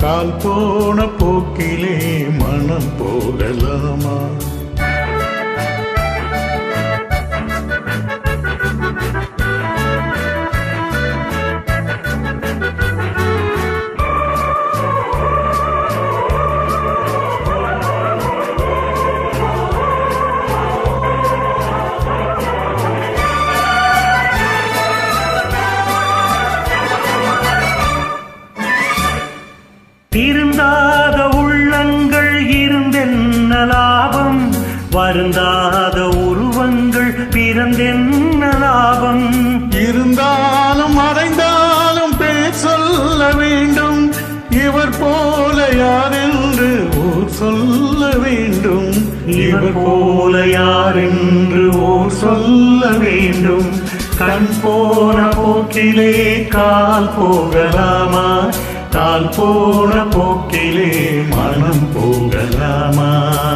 கால் போன போக்கிலே மனம் போகலாமா? வருந்தாத உருவங்கள் பிறந்தென்ன லாபம்? இருந்தாலும் மறைந்தாலும் பேர் சொல்ல வேண்டும். இவர் போல யாரென்று ஓர் சொல்ல வேண்டும். இவர் போல யாரென்று ஓர் சொல்ல வேண்டும். கண் போன போக்கிலே கால் போகலாமா? கால் போன போக்கிலே மனம் போகலாமா?